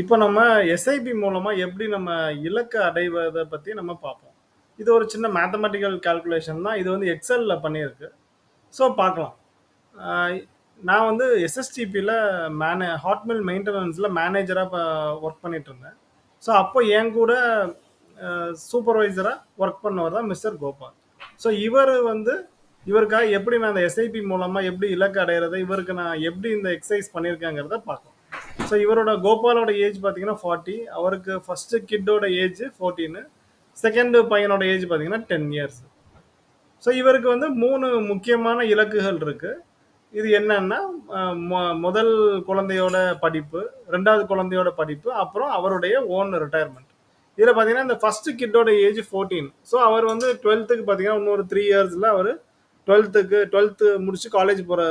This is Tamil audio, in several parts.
இப்போ நம்ம எஸ்ஐபி மூலமா எப்படி நம்ம இலக்கு அடைவதை பத்தி நம்ம பார்ப்போம். இது ஒரு சின்ன மேத்தமெட்டிக்கல் கால்குலேஷன் தான். இது வந்து எக்ஸெல்ல பண்ணியிருக்கு. ஸோ பார்க்கலாம். நான் வந்து எஸ்எஸ்டிபியில் மேனே ஹாட்மெயில் மெயின்டெனன்ஸில் மேனேஜராக இப்போ ஒர்க் பண்ணிகிட்ருந்தேன் ஸோ அப்போ என் கூட சூப்பர்வைசராக ஒர்க் பண்ணவர் தான் மிஸ்டர் கோபால். ஸோ இவர் வந்து இவருக்காக எப்படி நான் அந்த எஸ்ஐபி மூலமாக எப்படி இலக்கு அடையிறத இவருக்கு நான் எப்படி இந்த எக்ஸசைஸ் பண்ணியிருக்கேங்கிறத பார்க்கலாம். ஸோ இவரோட கோபாலோட ஏஜ் பார்த்தீங்கன்னா 40. அவருக்கு ஃபர்ஸ்ட்டு கிட்டோட ஏஜ் 14. செகண்ட் பையனோட ஏஜ் பார்த்தீங்கன்னா 10 இயர்ஸ். ஸோ இவருக்கு வந்து மூணு முக்கியமான இலக்குகள் இருக்குது இது என்னன்னா, மொ முதல் குழந்தையோட படிப்பு, ரெண்டாவது குழந்தையோட படிப்பு, அப்புறம் அவருடைய ஓன் ரிட்டையர்மெண்ட் இதில் பார்த்தீங்கன்னா, இந்த ஃபர்ஸ்ட் கிட்டோட ஏஜ் 14. ஸோ அவர் வந்து 12த்துக்கு பார்த்தீங்கன்னா, இன்னொரு த்ரீ இயர்ஸில் அவர் டுவெல்த்துக்கு டுவெல்த்து முடிச்சு காலேஜ் போகிற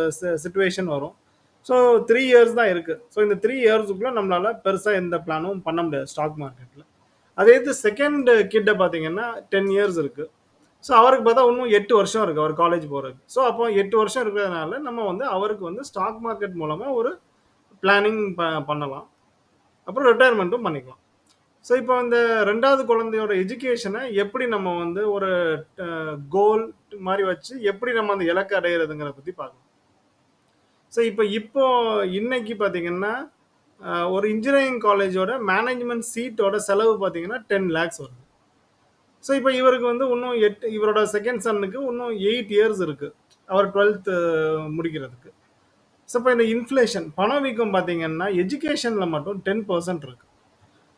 சுச்சுவேஷன் வரும். ஸோ த்ரீ இயர்ஸ் தான் இருக்குது ஸோ இந்த த்ரீ இயர்ஸுக்குள்ளே நம்மளால் பெருசாக எந்த பிளானும் பண்ண முடியாது ஸ்டாக் மார்க்கெட்டில் அதே இது செகண்ட் கிட்ட பார்த்தீங்கன்னா, 10 இயர்ஸ் இருக்குது ஸோ அவருக்கு பார்த்தா இன்னும் எட்டு வருஷம் இருக்குது அவர் காலேஜ் போகிறதுக்கு ஸோ அப்போ எட்டு வருஷம் இருக்கிறதுனால நம்ம வந்து அவருக்கு வந்து ஸ்டாக் மார்க்கெட் மூலமாக ஒரு பிளானிங் ப பண்ணலாம். அப்புறம் ரிட்டையர்மெண்ட்டும் பண்ணிக்கலாம். ஸோ இப்போ இந்த ரெண்டாவது குழந்தையோட எஜுகேஷனை எப்படி நம்ம வந்து ஒரு கோல் மாதிரி வச்சு எப்படி நம்ம அந்த இலக்க அடையிறதுங்கிறத பற்றி பார்க்கலாம். ஸோ இப்போ இப்போ இன்னைக்கு பார்த்தீங்கன்னா, ஒரு இன்ஜினியரிங் காலேஜோட மேனேஜ்மெண்ட் சீட்டோட செலவு பார்த்தீங்கன்னா 10 லேக்ஸ் வருது. ஸோ இப்போ இவருக்கு வந்து இன்னும் எட்டு இவரோட செகண்ட் சன்னுக்கு இன்னும் எயிட் இயர்ஸ் இருக்குது அவர் 12த் முடிக்கிறதுக்கு. ஸோ இப்போ இந்த இன்ஃப்ளேஷன் பணவீக்கம் பார்த்தீங்கன்னா, எஜுகேஷனில் மட்டும் டென் பர்சன்ட் இருக்குது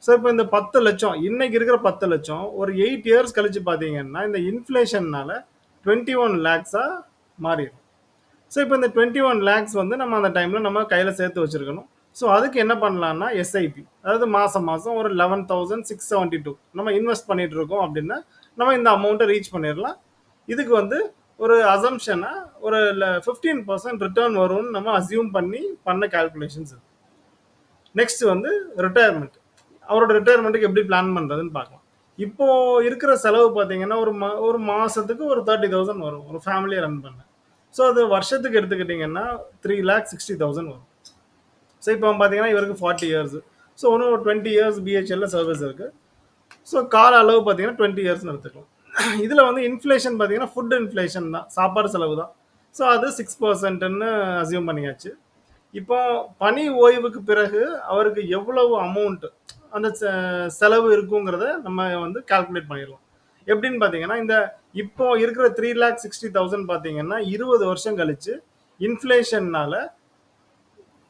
ஸோ இப்போ இந்த பத்து லட்சம் இன்னைக்கு இருக்கிற பத்து லட்சம் ஒரு எயிட் இயர்ஸ் கழிச்சு பார்த்தீங்கன்னா, இந்த இன்ஃப்ளேஷன்னால் டுவெண்ட்டி ஒன் லேக்ஸாக மாறிடும் ஸோ இப்போ இந்த 21 லேக்ஸ் வந்து நம்ம அந்த டைமில் நம்ம கையில் சேர்த்து வச்சுருக்கணும் ஸோ அதுக்கு என்ன பண்ணலான்னா எஸ்ஐபி அதாவது மாதம் மாதம் ஒரு 11,672 நம்ம இன்வெஸ்ட் பண்ணிட்டு இருக்கோம் அப்படின்னா, நம்ம இந்த அமௌண்ட்டை ரீச் பண்ணிடலாம் இதுக்கு வந்து ஒரு அசம்ஷனாக ஒரு ஃபிஃப்டீன் பர்சன்ட் ரிட்டர்ன் வரும்னு நம்ம அஸ்யூம் பண்ணி பண்ண கால்குலேஷன்ஸ் இருக்கு நெக்ஸ்ட் வந்து ரிட்டையர்மெண்ட் அவரோட ரிட்டையர்மெண்ட்டுக்கு எப்படி பிளான் பண்ணுறதுன்னு பார்க்கலாம். இப்போ இருக்கிற செலவு பார்த்தீங்கன்னா, ஒரு மா ஒரு மாதத்துக்கு ஒரு 30,000 வரும். ஒரு ஃபேமிலியை ரன் பண்ண. ஸோ அது வருஷத்துக்கு எடுத்துக்கிட்டிங்கன்னா த்ரீ லேக் சிக்ஸ்டி தௌசண்ட் வரும். ஸோ இப்போ பார்த்தீங்கன்னா, இவருக்கு 40 இயர்ஸ். ஸோ ஒன்றும் டுவெண்ட்டி இயர்ஸ் பிஹெச்எல்ல சர்வீஸ் இருக்குது ஸோ கால அளவு பார்த்தீங்கன்னா டுவெண்ட்டி இயர்ஸ்னு எடுத்துக்கலாம். இதில் வந்து இன்ஃப்ளேஷன் பார்த்தீங்கன்னா, ஃபுட் இன்ஃப்ளேஷன் தான். சாப்பாடு செலவு தான். ஸோ அது சிக்ஸ் பர்சன்ட்டுன்னு அசியூம் பண்ணியாச்சு. இப்போ பணி ஓய்வுக்கு பிறகு அவருக்கு எவ்வளவு அமௌண்ட்டு அந்த செ செலவு இருக்குங்கிறத நம்ம வந்து கால்குலேட் பண்ணிடலாம் எப்படின்னு பார்த்தீங்கன்னா, இந்த இப்போ இருக்கிற 3,60,000 பார்த்தீங்கன்னா, 20 வருஷம் கழிச்சு இன்ஃப்ளேஷன்னால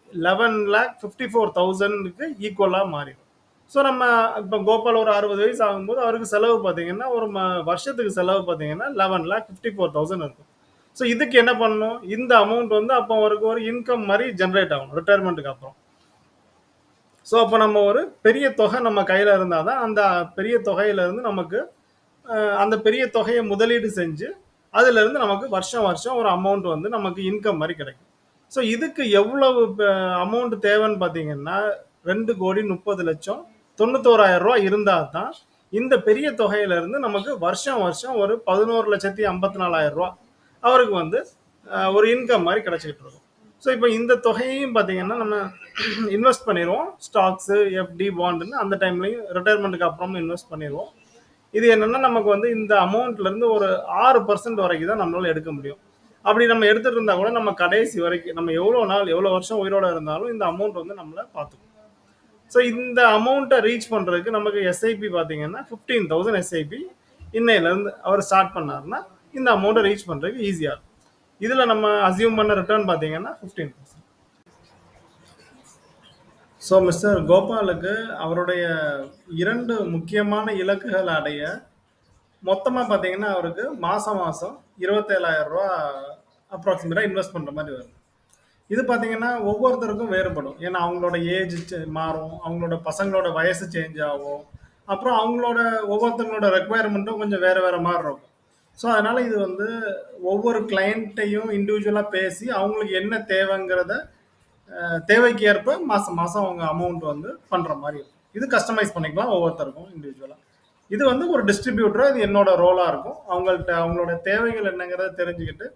11,54,000க்கு ஈக்குவலா மாறிரும். ஸோ நம்ம இப்போ கோபால் ஒரு 60 வயசு ஆகும்போது அவருக்கு செலவு பார்த்தீங்கன்னா, ஒரு ம வருஷத்துக்கு செலவு பார்த்தீங்கன்னா, 11,54,000 இருக்கும். ஸோ இதுக்கு என்ன பண்ணணும்? இந்த அமௌண்ட் வந்து அப்போ அவருக்கு ஒரு இன்கம் மாதிரி ஜென்ரேட் ஆகும் ரிட்டையர்மெண்ட்டுக்கு அப்புறம். ஸோ அப்போ நம்ம ஒரு பெரிய தொகை நம்ம கையில் இருந்தால் தான், அந்த பெரிய தொகையில இருந்து நமக்கு அந்த பெரிய தொகையை முதலீடு செஞ்சு, அதுலேருந்து நமக்கு வருஷம் வருஷம் ஒரு அமௌண்ட் வந்து நமக்கு இன்கம் மாதிரி கிடைக்கும். ஸோ இதுக்கு எவ்வளவு அமௌண்ட் தேவைன்னு பார்த்தீங்கன்னா, ரெண்டு கோடி முப்பது லட்சம் தொண்ணூத்தோராயிரம் ரூபா இருந்தால் தான், இந்த பெரிய தொகையில இருந்து நமக்கு வருஷம் வருஷம் ஒரு பதினோரு லட்சத்தி ஐம்பத்தி நாலாயிரம் ரூபா அவருக்கு வந்து ஒரு இன்கம் மாதிரி கிடச்சிக்கிட்டு இருக்கும். ஸோ இப்போ இந்த தொகையையும் பார்த்தீங்கன்னா, நம்ம இன்வெஸ்ட் பண்ணிடுவோம் ஸ்டாக்ஸு எஃப்டி, பாண்டுன்னு அந்த டைம்லையும் ரிட்டையர்மெண்ட்டுக்கு அப்புறமும் இன்வெஸ்ட் பண்ணிடுவோம் இது என்னன்னா, நமக்கு வந்து இந்த அமௌண்ட்ல இருந்து ஒரு ஆறு பர்சன்ட் வரைக்கும் தான் நம்மளால எடுக்க முடியும். அப்படி நம்ம எடுத்துட்டு இருந்தா கூட நம்ம கடைசி வரைக்கும் நம்ம எவ்வளோ நாள், எவ்வளோ வருஷம் உயிரோட இருந்தாலும் இந்த அமௌண்ட் வந்து நம்மள பார்த்துக்கும். ஸோ இந்த அமௌண்ட்டை ரீச் பண்றதுக்கு நமக்கு எஸ்ஐபி பார்த்தீங்கன்னா, 15,000 எஸ்ஐபி இன்னையிலேருந்து அவர் ஸ்டார்ட் பண்ணாருன்னா, இந்த அமௌண்ட்டை ரீச் பண்ணுறதுக்கு ஈஸியாக இருக்கும். இதில் நம்ம அசியூம் பண்ண ரிட்டர்ன் பார்த்தீங்கன்னா 15%. ஸோ மிஸ்டர் கோபாலுக்கு அவருடைய 2 முக்கியமான இலக்குகள் அடைய, மொத்தமா பார்த்தீங்கன்னா, அவருக்கு மாசம் மாசம் ரூ. 27,000 அப்ராக்ஸிமேட்டா இன்வெஸ்ட் பண்ற மாரி வரும். இது பார்த்தீங்கன்னா, ஒவ்வொருத்தருக்கும் வேறுபடும். ஏன்னா அவங்களோட ஏஜ் சே மாறும். அவங்களோட பசங்களோட வயசு சேஞ்ச் ஆகும். அப்புறம் அவங்களோட ஒவ்வொருத்தங்களோட ரெக்வயர்மெண்ட்டும் கொஞ்சம் வேற வேற மாரி இருக்கும். ஸோ அதனால இது வந்து ஒவ்வொரு கிளையன்ட்டையும் இண்டிவிஜுவலா பேசி, அவங்களுக்கு என்ன தேவைங்கிறத தேவைக்கு ஏற்ப மாசம் மாசம் அவங்க அமௌண்ட் வந்து பண்ற மாதிரி இருக்கும். இது கஸ்டமைஸ் பண்ணிக்கலாம் ஒவ்வொருத்தருக்கும் இண்டிவிஜுவலா. இது வந்து ஒரு டிஸ்ட்ரிபியூட்டரா இது என்னோட ரோலா இருக்கும். அவங்கள்ட்ட அவங்களோட தேவைகள் என்னங்கிறத தெரிஞ்சுக்கிட்டு,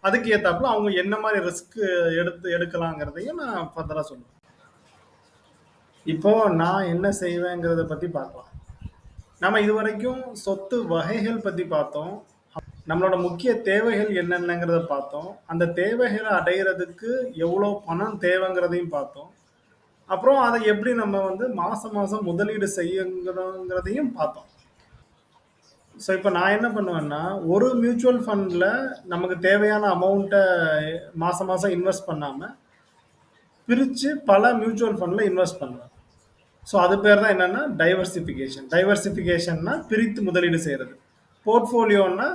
அதுக்கு ஏத்தாப்புல அவங்க என்ன மாதிரி ரிஸ்க் எடுத்து எடுக்கலாங்கிறதையும் நான் ஃபர்தரா சொல்லுவேன். இப்போ நான் என்ன செய்வேங்கிறத பத்தி பார்க்கலாம். நம்ம இதுவரைக்கும் சொத்து வகைகள் பத்தி பார்த்தோம். நம்மளோட முக்கிய தேவைகள் என்னென்னங்கிறத பார்த்தோம். அந்த தேவைகளை அடையிறதுக்கு எவ்வளோ பணம் தேவைங்கிறதையும் பார்த்தோம். அப்புறம் அதை எப்படி நம்ம வந்து மாதம் மாதம் முதலீடு செய்யணுங்கிறதையும் பார்த்தோம். ஸோ இப்போ நான் என்ன பண்ணுவேன்னா, ஒரு மியூச்சுவல் ஃபண்டில் நமக்கு தேவையான அமௌண்ட்டை மாதம் மாதம் இன்வெஸ்ட் பண்ணாமல் பிரித்து பல மியூச்சுவல் ஃபண்டில் இன்வெஸ்ட் பண்ணுவேன். ஸோ அது பேர் தான் என்னென்னா டைவர்சிஃபிகேஷன். டைவர்சிஃபிகேஷன்னா பிரித்து முதலீடு செய்கிறது போர்ட்ஃபோலியோன்னா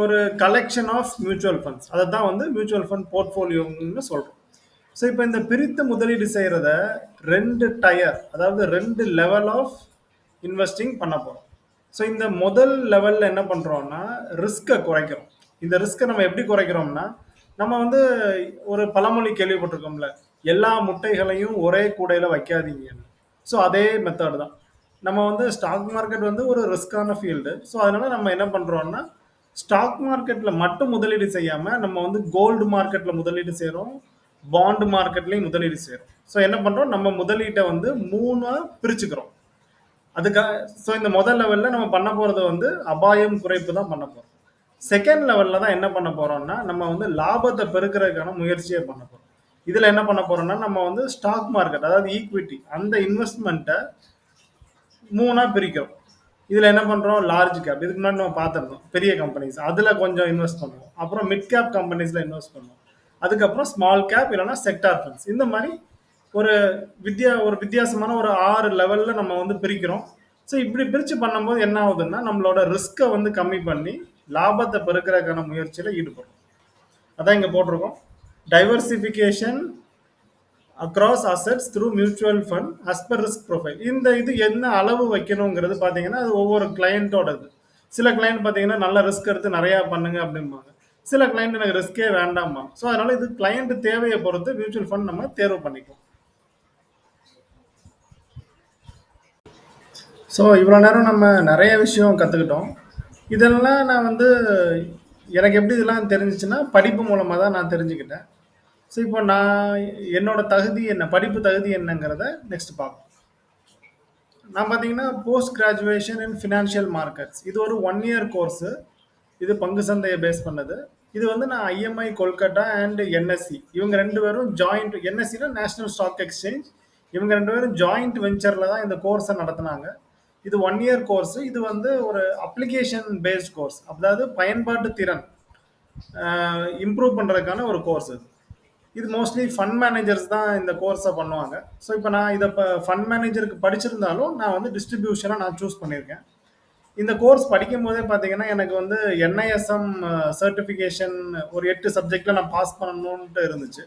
ஒரு கலெக்ஷன் ஆஃப் மியூச்சுவல் ஃபண்ட்ஸ். அதை தான் வந்து மியூச்சுவல் ஃபண்ட் போர்ட்ஃபோலியோன்னு சொல்கிறோம் ஸோ இப்போ இந்த பிரித்து முதலீடு செய்கிறத ரெண்டு டயர் அதாவது ரெண்டு லெவல் ஆஃப் இன்வெஸ்டிங் பண்ண போகிறோம் ஸோ இந்த முதல் லெவலில் என்ன பண்ணுறோம்னா ரிஸ்க்கை குறைக்கிறோம். இந்த ரிஸ்க்கை நம்ம எப்படி குறைக்கிறோம்னா, நம்ம வந்து ஒரு பழமொழி கேள்விப்பட்டிருக்கோம்ல, எல்லா முட்டைகளையும் ஒரே கூடையில் வைக்காதீங்கன்னு. ஸோ அதே மெத்தட் தான். நம்ம வந்து ஸ்டாக் மார்க்கெட் வந்து ஒரு ரிஸ்க்கான ஃபீல்டு. ஸோ அதனால் நம்ம என்ன பண்ணுறோம்னா ஸ்டாக் மார்க்கெட்ல மட்டும் முதலீடு செய்யாம, நம்ம வந்து கோல்டு மார்க்கெட்ல முதலீடு செய்கிறோம் பாண்டு மார்க்கெட்லயும் முதலீடு செய்கிறோம் ஸோ என்ன பண்றோம், நம்ம முதலீட்டை வந்து மூணாக பிரிச்சுக்கிறோம். அதுக்காக ஸோ இந்த முதல் லெவல்ல நம்ம பண்ண போறது வந்து அபாயம் குறைப்பு தான் பண்ண போறோம். செகண்ட் லெவல்ல தான் என்ன பண்ண போறோம்னா, நம்ம வந்து லாபத்தை பெருக்கிறதுக்கான முயற்சியை பண்ண போறோம். இதுல என்ன பண்ண போறோம்னா, நம்ம வந்து ஸ்டாக் மார்க்கெட் அதாவது ஈக்விட்டி அந்த இன்வெஸ்ட்மெண்ட்டை மூணாக பிரிக்கிறோம். இதில் என்ன பண்றோம், லார்ஜ் கேப் இதுக்கு முன்னாடி நம்ம பார்த்துருந்தோம் பெரிய கம்பெனிஸ். அதில் கொஞ்சம் இன்வெஸ்ட் பண்ணுவோம். அப்புறம் மிட் கேப் கம்பெனிஸ்ல இன்வெஸ்ட் பண்ணுவோம். அதுக்கப்புறம் ஸ்மால் கேப் இல்லன்னா செக்டார் ஃபண்ட்ஸ். இந்த மாரி ஒரு வித்தியா ஒரு வித்தியாசமான ஒரு 6 லெவல்ல நம்ம வந்து பிரிக்கிறோம். ஸோ இப்படி பிரிச்சு பண்ணும்போது என்ன ஆகுதுன்னா, நம்மளோட ரிஸ்க்க வந்து கம்மி பண்ணி, லாபத்த பெருக்கறதுக்கான முயற்சியில ஈடுபடுறோம். அதான் இங்க போட்டிருக்கோம். Diversification across assets through mutual fund as per risk profile. இந்த இது என்ன அளவு வைக்கணுங்கிறது பார்த்தீங்கன்னா, அது ஒவ்வொரு கிளையண்ட்டோடது சில கிளைண்ட் பார்த்தீங்கன்னா, நல்ல ரிஸ்க் எடுத்து நிறையா பண்ணுங்க அப்படிம்பாங்க. சில கிளைண்ட் எனக்கு ரிஸ்கே வேண்டாமா ஸோ அதனால இது கிளையன்ட் தேவையை பொறுத்து மியூச்சுவல் ஃபண்ட் நம்ம தேர்வு பண்ணிக்கும் ஸோ இவ்வளோ நேரம் நம்ம நிறைய விஷயம் கற்றுக்கிட்டோம் இதெல்லாம் நான் வந்து எனக்கு எப்படி இதெல்லாம் தெரிஞ்சுச்சுன்னா, படிப்பு மூலமாக தான் நான் தெரிஞ்சுக்கிட்டேன். ஸோ இப்போ நான் என்னோட தகுதி என்ன? படிப்பு தகுதி என்னங்கிறத நெக்ஸ்ட் பார்ப்போம். நான் பார்த்தீங்கன்னா, post graduation in financial markets. இது ஒரு ஒன் இயர் கோர்ஸு. இது பங்கு சந்தையை பேஸ் பண்ணது. இது வந்து நான் ஐஎம்ஐ கொல்கட்டா அண்ட் என்எஸ்சி. இவங்க ரெண்டு பேரும் ஜாயிண்ட் என்எஸ்சினா நேஷனல் ஸ்டாக் எக்ஸ்சேஞ்ச். இவங்க ரெண்டு பேரும் ஜாயிண்ட் வெஞ்சரில் தான் இந்த கோர்ஸை நடத்துனாங்க. இது ஒன் இயர் கோர்ஸ். இது வந்து ஒரு அப்ளிகேஷன் பேஸ்ட் கோர்ஸ். அதாவது பயன்பாட்டு திறன் இம்ப்ரூவ் பண்ணுறதுக்கான ஒரு கோர்ஸ் இது. இது மோஸ்ட்லி ஃபண்ட் மேனேஜர்ஸ் தான் இந்த கோர்ஸை பண்ணுவாங்க. ஸோ இப்போ நான் இதை இப்போ ஃபண்ட் மேனேஜருக்கு படிச்சிருந்தாலும், நான் வந்து டிஸ்ட்ரிபியூஷனாக நான் சூஸ் பண்ணியிருக்கேன். இந்த கோர்ஸ் படிக்கும்போதே பார்த்தீங்கன்னா, எனக்கு வந்து என்ஐஎஸ்எம் சர்டிஃபிகேஷன் ஒரு எட்டு சப்ஜெக்டில் நான் பாஸ் பண்ணணுன்ட்டு இருந்துச்சு.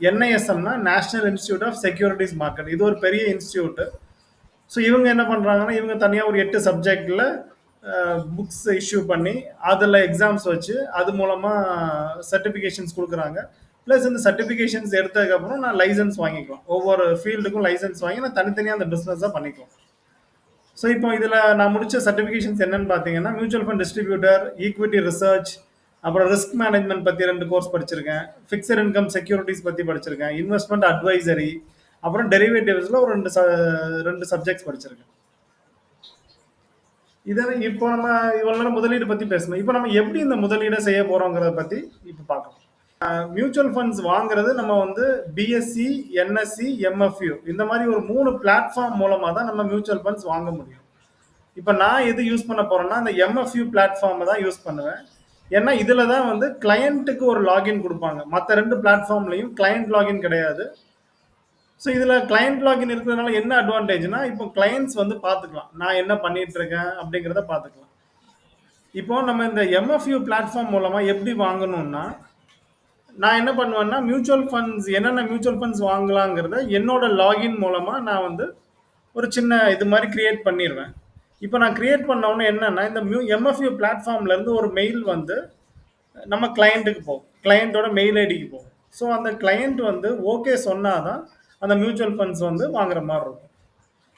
என்ஐஎஸ்எம்னா national institute of securities market. இது ஒரு பெரிய இன்ஸ்டியூட்டு ஸோ இவங்க என்ன பண்ணுறாங்கன்னா இவங்க தனியாக ஒரு எட்டு சப்ஜெக்டில் புக்ஸ் இஷ்யூ பண்ணி, அதில் எக்ஸாம்ஸ் வச்சு, அது மூலமாக சர்டிஃபிகேஷன்ஸ் கொடுக்குறாங்க பிளஸ் இந்த சர்டிஃபிகேஷன்ஸ் எடுத்ததுக்கப்புறம் நான் லைசன்ஸ் வாங்கிக்கலாம். ஒவ்வொரு ஃபீல்டுக்கும் லைசென்ஸ் வாங்கி நான் தனித்தனியாக அந்த பிஸ்னஸாக பண்ணிக்கலாம். ஸோ இப்போ இதில் நான் முடிச்ச சர்டிஃபிகேஷன்ஸ் என்னென்னு பார்த்தீங்கன்னா, mutual fund distributor, equity research, அப்புறம் ரிஸ்க் மேனேஜ்மெண்ட் பற்றி ரெண்டு கோர்ஸ் படிச்சிருக்கேன். ஃபிக்ஸட் இன்கம் செக்யூரிட்டிஸ் பற்றி படிச்சிருக்கேன். இன்வெஸ்ட்மெண்ட் அட்வைசரி, அப்புறம் டெரிவேட்டிவ்ஸில் ஒரு ரெண்டு ச ரெண்டு சப்ஜெக்ட்ஸ் படிச்சிருக்கேன். இதை இப்போ நம்ம இவ்வளோ நேரம் முதலீடு பற்றி பேசணும். இப்போ நம்ம எப்படி இந்த முதலீடை செய்ய போகிறோங்கிறத பற்றி இப்போ பார்க்கலாம். மியூச்சுவல் ஃபண்ட்ஸ் வாங்குறது நம்ம வந்து பிஎஸ்சி, என்எஸ்சி, எம்எஃப்யூ இந்த மாதிரி ஒரு மூணு பிளாட்ஃபார்ம் மூலமாக தான் நம்ம மியூச்சுவல் ஃபண்ட்ஸ் வாங்க முடியும். இப்போ நான் எது யூஸ் பண்ண போகிறேன்னா அந்த எம்எஃப்யூ பிளாட்ஃபார்மை தான் யூஸ் பண்ணுவேன். ஏன்னா, இதில் தான் வந்து கிளையண்ட்டுக்கு ஒரு லாகின் கொடுப்பாங்க மற்ற ரெண்டு பிளாட்ஃபார்ம்லையும் கிளையண்ட் லாகின் கிடையாது. ஸோ இதில் கிளையண்ட் லாகின் இருக்கிறதுனால என்ன அட்வான்டேஜ்னா, இப்போ கிளையண்ட்ஸ் வந்து பார்த்துக்கலாம். நான் என்ன பண்ணிட்டு இருக்கேன் அப்படிங்கிறத பார்த்துக்கலாம். இப்போ நம்ம இந்த எம்எஃப்யூ பிளாட்ஃபார்ம் மூலமாக எப்படி வாங்கணும்னா, நான் என்ன பண்ணுவேன்னா, மியூச்சுவல் ஃபண்ட்ஸ் என்னென்ன மியூச்சுவல் ஃபண்ட்ஸ் வாங்கலாங்கிறத என்னோட லாகின் மூலமாக நான் வந்து ஒரு சின்ன இது மாதிரி கிரியேட் பண்ணிடுவேன் இப்போ நான் கிரியேட் பண்ண என்னென்னா இந்த மியூ எம்எஃப்யூ பிளாட்ஃபார்ம்லேருந்து ஒரு மெயில் வந்து நம்ம கிளையண்ட்டுக்கு போகும். கிளையண்ட்டோட மெயில் ஐடிக்கு போகும். ஸோ அந்த கிளையண்ட் வந்து ஓகே சொன்னால் தான், அந்த மியூச்சுவல் ஃபண்ட்ஸ் வந்து வாங்குற மாதிரி இருக்கும்.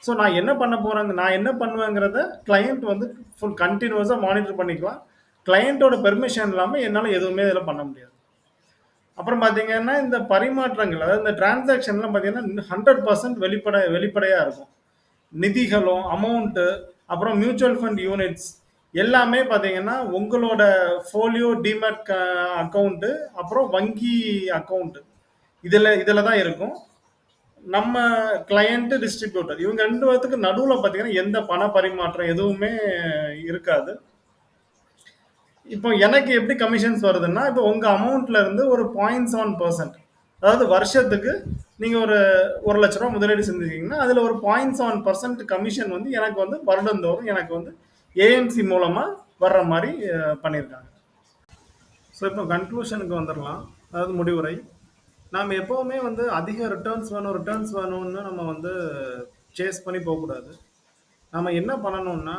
ஸோ நான் என்ன பண்ண போகிறேன் நான் என்ன பண்ணுவேங்கிறத கிளையண்ட் வந்து ஃபுல் கண்டினியூஸாக மானிட்டர் பண்ணிக்கலாம். கிளையண்ட்டோட பெர்மிஷன் இல்லாமல் என்னால் எதுவுமே இதில் பண்ண முடியாது. அப்புறம் பார்த்தீங்கன்னா, இந்த பரிமாற்றங்கள் அதாவது இந்த டிரான்சாக்ஷன்லாம் பார்த்தீங்கன்னா, ஹண்ட்ரட் பர்சன்ட் வெளிப்படை வெளிப்படையாக இருக்கும். நிதிகளும், அமௌண்ட்டு, அப்புறம் மியூச்சுவல் ஃபண்ட் யூனிட்ஸ் எல்லாமே பார்த்தீங்கன்னா, உங்களோட ஃபோலியோ டிமேட் க அப்புறம் வங்கி அக்கௌண்ட்டு இதில் இதில் தான் இருக்கும். நம்ம கிளையண்ட்டு டிஸ்ட்ரிபியூட்டர் இவங்க ரெண்டு பேர்த்துக்கு நடுவில் பார்த்தீங்கன்னா, எந்த பண பரிமாற்றம் எதுவுமே இருக்காது. இப்போ எனக்கு எப்படி கமிஷன்ஸ் வருதுன்னா, இப்போ உங்க அமௌண்ட்ல இருந்து ஒரு 0.7% அதாவது வருஷத்துக்கு நீங்க ஒரு ஒரு லட்ச ரூபா முதலீடு செஞ்சுருக்கீங்கன்னா அதுல ஒரு 0.7% கமிஷன் வந்து எனக்கு வந்து வருடந்தோறும் எனக்கு வந்து ஏஎம்சி மூலமா வர்ற மாதிரி பண்ணியிருக்காங்க. ஸோ இப்போ கன்க்ளூஷனுக்கு வந்துடலாம் அதாவது முடிவுரை. நாம் எப்போவுமே வந்து அதிக ரிட்டர்ன்ஸ் வேணும், ரிட்டர்ன்ஸ் வேணும்னு நம்ம வந்து சேஸ் பண்ணி போகக்கூடாது நம்ம என்ன பண்ணணும்னா,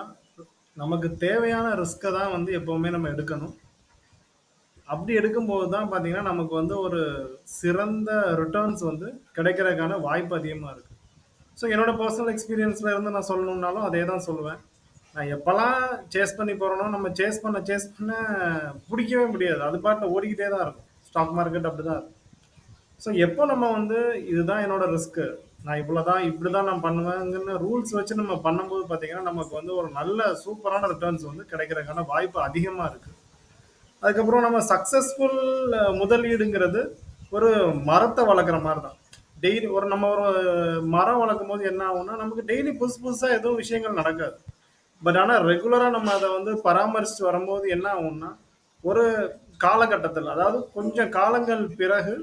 நமக்கு தேவையான ரிஸ்க்கை தான் வந்து எப்போவுமே நம்ம எடுக்கணும். அப்படி எடுக்கும்போது தான் பார்த்தீங்கன்னா, நமக்கு வந்து ஒரு சிறந்த ரிட்டர்ன்ஸ் வந்து கிடைக்கிறதுக்கான வாய்ப்பு அதிகமாக இருக்குது ஸோ என்னோட பர்சனல் எக்ஸ்பீரியன்ஸில் இருந்து நான் சொல்லணும்னாலும் அதே தான் சொல்லுவேன். நான் எப்போல்லாம் சேஸ் பண்ணி போறேனோ, நம்ம சேஸ் பண்ண சேஸ் பண்ண பிடிக்கவே முடியாது. அது பாட்டில் ஓடிக்கிட்டே தான் இருக்கும். ஸ்டாக் மார்க்கெட் அப்படிதான் இருக்கும். ஸோ எப்போ நம்ம வந்து இதுதான் என்னோட ரிஸ்க்கு. நான் இவ்வளோதான் இப்படிதான் நான் பண்ணுவேங்கன்னு ரூல்ஸ் வச்சு நம்ம பண்ணும்போது பார்த்தீங்கன்னா, நமக்கு வந்து ஒரு நல்ல சூப்பரான ரிட்டர்ன்ஸ் வந்து கிடைக்கிறதுக்கான வாய்ப்பு அதிகமா இருக்கு. அதுக்கப்புறம் நம்ம சக்சஸ்ஃபுல் முதலீடுங்கிறது ஒரு மரத்தை வளர்க்குற மாதிரி தான். டெய்லி ஒரு நம்ம ஒரு மரம் வளர்க்கும் போது என்ன ஆகும்னா, நமக்கு டெய்லி புதுசு புதுசாக எதுவும் விஷயங்கள் நடக்காது. பட் ஆனால் ரெகுலராக நம்ம அதை வந்து பராமரிச்சுட்டு வரும்போது என்ன ஆகும்னா, ஒரு காலகட்டத்தில் அதாவது கொஞ்சம் காலங்கள் பிறகு,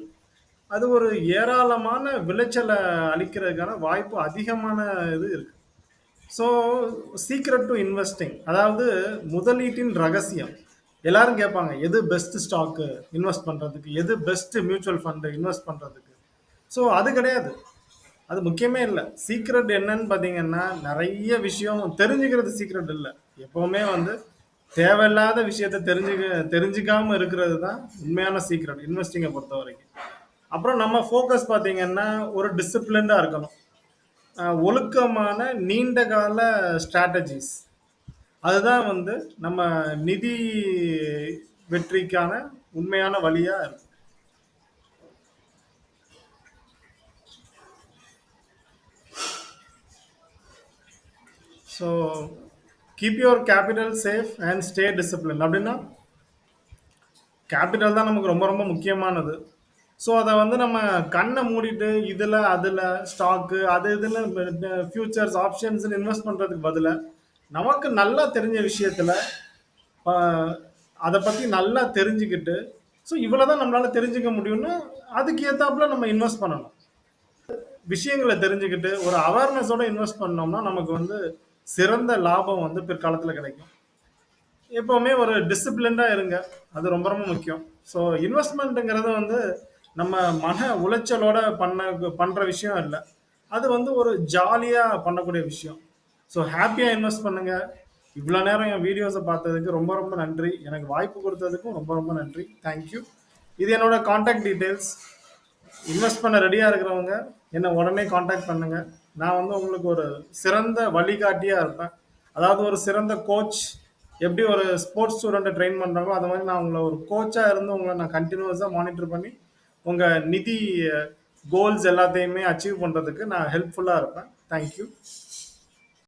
அது ஒரு ஏராளமான விளைச்சலை அளிக்கிறதுக்கான வாய்ப்பு அதிகமான இது இருக்கு. ஸோ சீக்ரெட் டு இன்வெஸ்டிங் அதாவது முதலீட்டின் ரகசியம். எல்லாரும் கேட்பாங்க, எது பெஸ்ட் ஸ்டாக்கு இன்வெஸ்ட் பண்ணுறதுக்கு எது பெஸ்ட் மியூச்சுவல் ஃபண்டு இன்வெஸ்ட் பண்ணுறதுக்கு ஸோ அது கிடையாது. அது முக்கியமே இல்லை சீக்ரெட் என்னன்னு பார்த்தீங்கன்னா, நிறைய விஷயம் தெரிஞ்சுக்கிறது சீக்ரெட் இல்லை எப்போவுமே வந்து தேவையில்லாத விஷயத்த தெரிஞ்சுக்க தெரிஞ்சுக்காமல் இருக்கிறது தான் உண்மையான சீக்ரெட் இன்வெஸ்டிங்கை பொறுத்த வரைக்கும் அப்புறம் நம்ம ஃபோக்கஸ் பார்த்தீங்கன்னா, ஒரு டிசிப்ளின்டாக இருக்கணும். ஒழுக்கமான நீண்ட கால ஸ்ட்ராட்டஜிஸ். அதுதான் வந்து நம்ம நிதி வெற்றிக்கான உண்மையான வழியாக இருக்கும். So keep your capital safe and stay discipline அப்படின்னா கேபிட்டல் தான் நமக்கு ரொம்ப ரொம்ப முக்கியமானது. ஸோ அதை வந்து நம்ம கண்ணை மூடிட்டு இதில் அதில் ஸ்டாக்கு அது இதில் ஃபியூச்சர்ஸ், ஆப்ஷன்ஸ்னு இன்வெஸ்ட் பண்ணுறதுக்கு பதிலாக நமக்கு நல்லா தெரிஞ்ச விஷயத்தில் அதை பற்றி நல்லா தெரிஞ்சுக்கிட்டு, ஸோ இவ்வளோ தான் நம்மளால் தெரிஞ்சுக்க முடியும்னு அதுக்கு ஏற்றாப்புல நம்ம இன்வெஸ்ட் பண்ணணும். விஷயங்கள தெரிஞ்சுக்கிட்டு, ஒரு அவேர்னஸோட இன்வெஸ்ட் பண்ணோம்னா, நமக்கு வந்து சிறந்த லாபம் வந்து பிற்காலத்தில் கிடைக்கும். எப்போவுமே ஒரு டிசிப்ளின்டாக இருங்க. அது ரொம்ப ரொம்ப முக்கியம். ஸோ இன்வெஸ்ட்மெண்ட்டுங்கிறது வந்து நம்ம மன உளைச்சலோட பண்ண பண்ற விஷயம் இல்லை அது வந்து ஒரு ஜாலியா பண்ணக்கூடிய விஷயம். ஸோ ஹாப்பியா இன்வெஸ்ட் பண்ணுங்க. இவ்வளோ நேரம் என் வீடியோஸை பார்த்ததுக்கு ரொம்ப ரொம்ப நன்றி. எனக்கு வாய்ப்பு கொடுத்ததுக்கும் ரொம்ப ரொம்ப நன்றி. Thank you. இது என்னோட காண்டாக்ட் டீட்டெயில்ஸ். இன்வெஸ்ட் பண்ண ரெடியாக இருக்கிறவங்க, என்னை உடனே காண்டாக்ட் பண்ணுங்க. நான் வந்து உங்களுக்கு ஒரு சிறந்த வழிகாட்டியாக இருப்பேன். அதாவது ஒரு சிறந்த கோச் எப்படி ஒரு ஸ்போர்ட்ஸ் ஸ்டூடெண்ட்டை ட்ரெயின் பண்ணுறாங்களோ அது மாதிரி நான் உங்களை ஒரு கோச்சாக இருந்து உங்களை நான் கண்டினியூஸாக மானிட்டர் பண்ணி, உங்க நிதி கோல்ஸ் எல்லாத்தையுமே அச்சீவ் பண்றதுக்கு நான் ஹெல்ப்ஃபுல்லா இருப்பேன். Thank you.